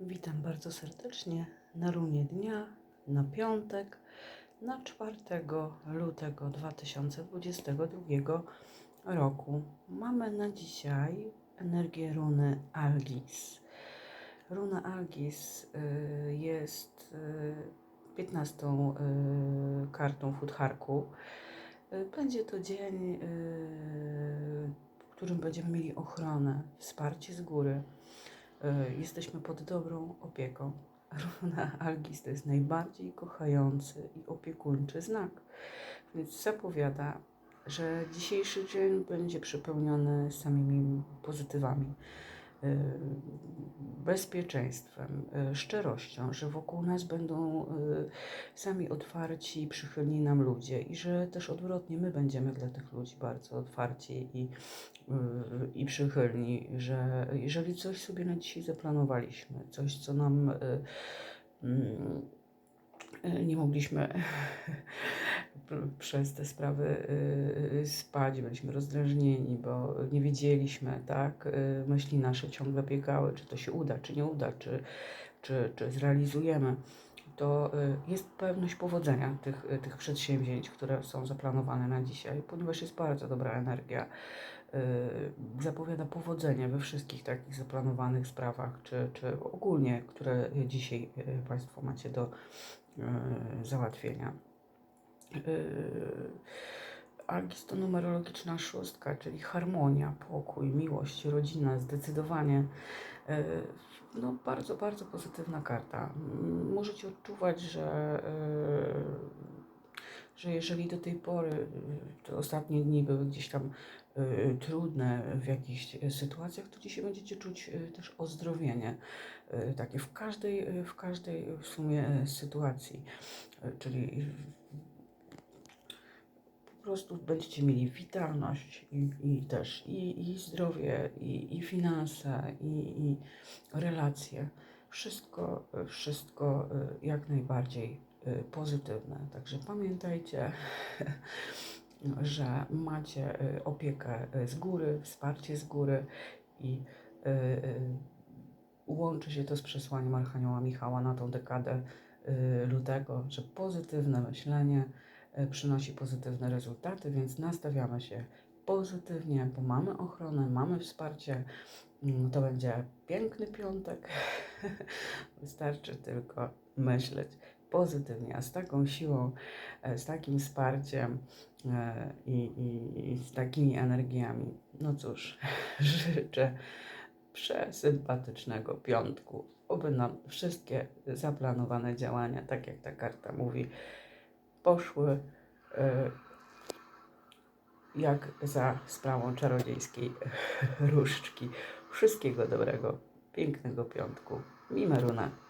Witam bardzo serdecznie na runie dnia, na piątek, na 4 lutego 2022 roku. Mamy na dzisiaj energię runy Algis. Runa Algis y, jest y, 15 y, kartą w Futharku. Y, Będzie to dzień, y, w którym będziemy mieli ochronę, wsparcie z góry. Y, Jesteśmy pod dobrą opieką. Runa Algis to jest najbardziej kochający i opiekuńczy znak. Więc zapowiada, że dzisiejszy dzień będzie przepełniony samymi pozytywami, bezpieczeństwem, y, szczerością, że wokół nas będą y, sami otwarci i przychylni nam ludzie i że też odwrotnie my będziemy dla tych ludzi bardzo otwarci i, y, i przychylni, że jeżeli coś sobie na dzisiaj zaplanowaliśmy, coś co nam y, mm, y, nie mogliśmy przez te sprawy y, y, spać, byliśmy rozdrażnieni, bo nie wiedzieliśmy, tak? Y, Myśli nasze ciągle biegały, czy to się uda, czy nie uda, czy, czy, czy zrealizujemy. To jest pewność powodzenia tych, tych przedsięwzięć, które są zaplanowane na dzisiaj, ponieważ jest bardzo dobra energia. Y, Zapowiada powodzenie we wszystkich takich zaplanowanych sprawach, czy, czy ogólnie, które dzisiaj y, Państwo macie do y, załatwienia. Algis to numerologiczna szóstka, czyli harmonia, pokój, miłość, rodzina, zdecydowanie. No, bardzo, bardzo pozytywna karta. Możecie odczuwać, że, że jeżeli do tej pory yy, te ostatnie dni były gdzieś tam yy, trudne w jakichś yy, sytuacjach, to dzisiaj będziecie czuć też ozdrowienie. Takie w każdej, w każdej w sumie sytuacji. Czyli po prostu będziecie mieli witalność i, i też i, i zdrowie, i, i finanse, i, i relacje. Wszystko, y, wszystko y, jak najbardziej y, pozytywne. Także pamiętajcie, że macie y, opiekę y, z góry, wsparcie z góry i y, y, łączy się to z przesłaniem Archanioła Michała na tą dekadę y, lutego, że pozytywne myślenie y, przynosi pozytywne rezultaty, więc nastawiamy się pozytywnie, bo mamy ochronę, mamy wsparcie. Mm, To będzie piękny piątek. Wystarczy tylko myśleć pozytywnie, a z taką siłą, e, z takim wsparciem e, i, i, i z takimi energiami. No cóż, życzę przesympatycznego piątku. Oby nam wszystkie zaplanowane działania, tak jak ta karta mówi, poszły e, jak za sprawą czarodziejskiej różdżki. Wszystkiego dobrego, pięknego piątku. Mimeruna.